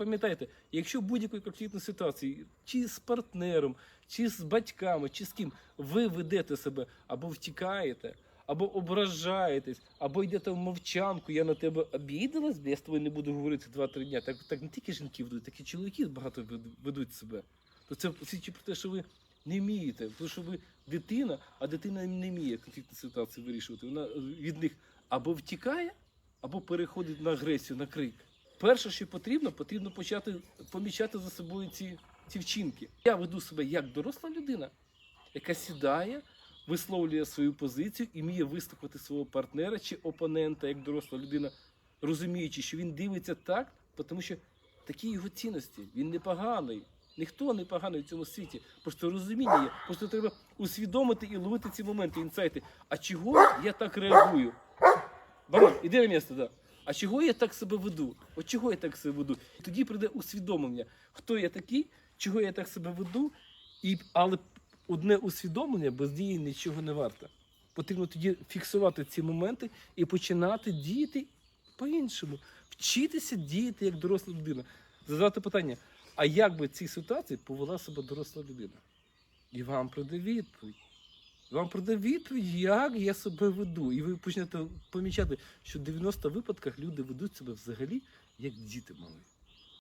запам'ятайте, якщо будь-якої конфліктної ситуації, чи з партнером, чи з батьками, чи з ким, ви ведете себе або втікаєте, або ображаєтесь, або йдете в мовчанку, я на тебе обідалась, я з тобою не буду говорити 2-3 дня. Так, так не тільки жінки ведуть, так і чоловіки багато ведуть себе. То це свідчить про те, що ви не вмієте, тому що ви дитина, а дитина не вміє конфліктні ситуації вирішувати. Вона від них або втікає, або переходить на агресію, на крик. Перше, що потрібно, потрібно почати помічати за собою ці, ці вчинки. Я веду себе як доросла людина, яка сідає, висловлює свою позицію і вміє вислухати свого партнера чи опонента, як доросла людина, розуміючи, що він дивиться так, тому що такі його цінності. Він непоганий. Ніхто не поганий в цьому світі. Просто розуміння є. Просто треба усвідомити і ловити ці моменти, інсайти. А чого я так реагую? Барон, іди на місце, да. А чого я так себе веду? От чого я так себе веду? І тоді прийде усвідомлення, хто я такий, чого я так себе веду, і, але одне усвідомлення без дії нічого не варте. Потрібно тоді фіксувати ці моменти і починати діяти по-іншому. Вчитися діяти як доросла людина. Задавати питання, а як би в цій ситуації повела себе доросла людина? І вам прийде відповідь. Вам прийде відповідь, як я себе веду. І ви почнете помічати, що в 90 випадках люди ведуть себе взагалі як діти мали.